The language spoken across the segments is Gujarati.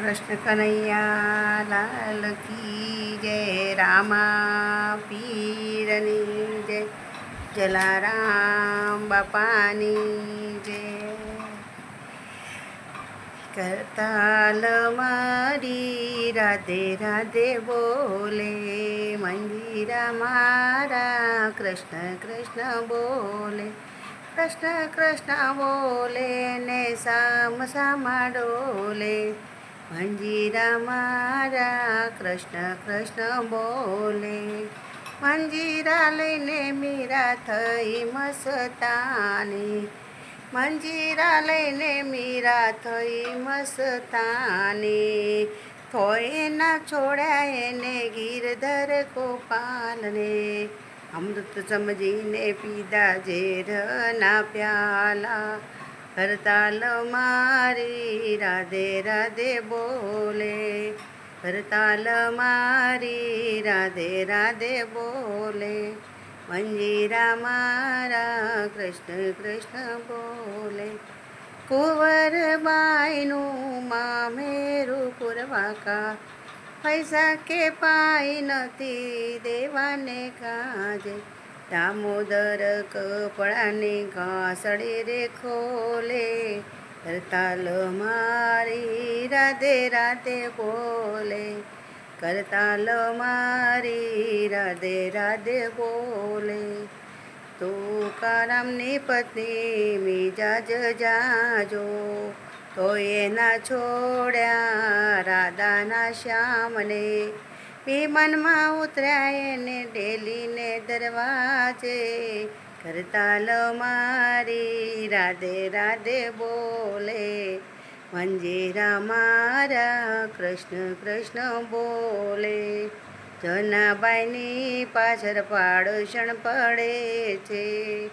કૃષ્ણ કનૈયા લાલ કી જય રામા પીરની જય જલારામ બાપાની જય કરતાલ મારી રાધે રાધે બોલે મંદિરા મારા કૃષ્ણ કૃષ્ણ બોલે કૃષ્ણ કૃષ્ણ બોલે ને સામ સામા ડોલે મંજીરા મારા, કૃષ્ણ કૃષ્ણ બોલે. મંજીરા લઈને મીરા થઈ મસ્તાની. મંજીરા લઈને મીરા થઈ મસ્તાની. થોય ના છોડ્યા એને ગીરધર ગોપાલને. અમૃત સમજીને પીધા ઝેરના પ્યાલા. હરતાલ મારી, રાધે રાધે બોલે. હરતાલ મારી, રાધે રાધે બોલે. મંજીરા મારા, કૃષ્ણ કૃષ્ણ બોલે. કુંવર કુંવરબાઈનું મામેરું પુરવાકા પૈસા કે પાઈ નથી, દેવાને કાજે. દામોદર કપડાને ઘાસડી રે ખોલે કરતાલ મારી રાધે રાધે બોલે, કરતાલ મારી રાધે રાધે બોલે. તું કારામની પત્ની મિજાજ જાજો, તો એના છોડ્યા રાધાના શ્યામને વિમાનમાં ઉતર્યા એને ડેલીને દરવાજે. કરતાલ મારી, રાધે રાધે બોલે. મંજીરા મારા, કૃષ્ણ કૃષ્ણ બોલે. જનાબાઈની પાછળ પાડોશણ પડે છે.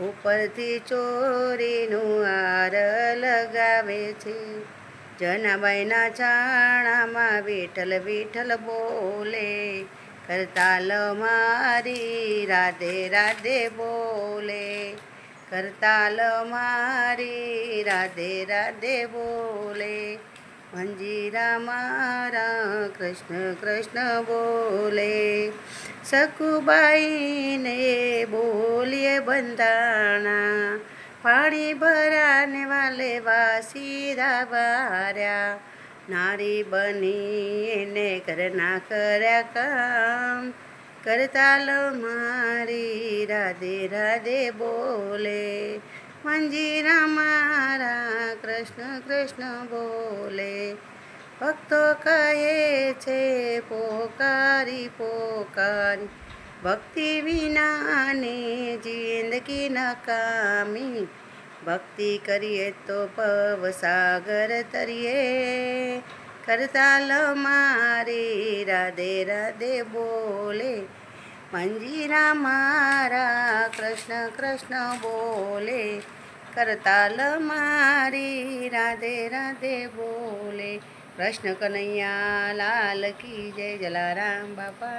ઉપરથી ચોરીનું હાર લગાવે છે. જનાબાઈના છાણામાં વિઠ્ઠલ વિઠ્ઠલ બોલે, કરતાલ મારી રાધે રાધે બોલે, કરતાલ મારી રાધે રાધે બોલે, મંજીરા મારા કૃષ્ણ કૃષ્ણ બોલે સકુબાઈને બોલીએ બંધાણા પાણી ભરાને વાલે વાસીરા વાર્યા. નારી બની એને કરના કર્યા કામ. કરતાલ મારી રાધે રાધે બોલે. મંજીરા મારા કૃષ્ણ કૃષ્ણ બોલે. ભક્તો કહે છે, પોકારી પોકારી. ભક્તિ વિનાની જિંદગી નકામી. ભક્તિ કરીએ તો પવસાગર તરીએ. કરતાલ મારી રાધે રાધે બોલે. મંજીરા મારા કૃષ્ણ કૃષ્ણ બોલે. કરતાલ મારી રાધે રાધે બોલે. કૃષ્ણ કનૈયા લાલ કી જય જલારામ બાપા.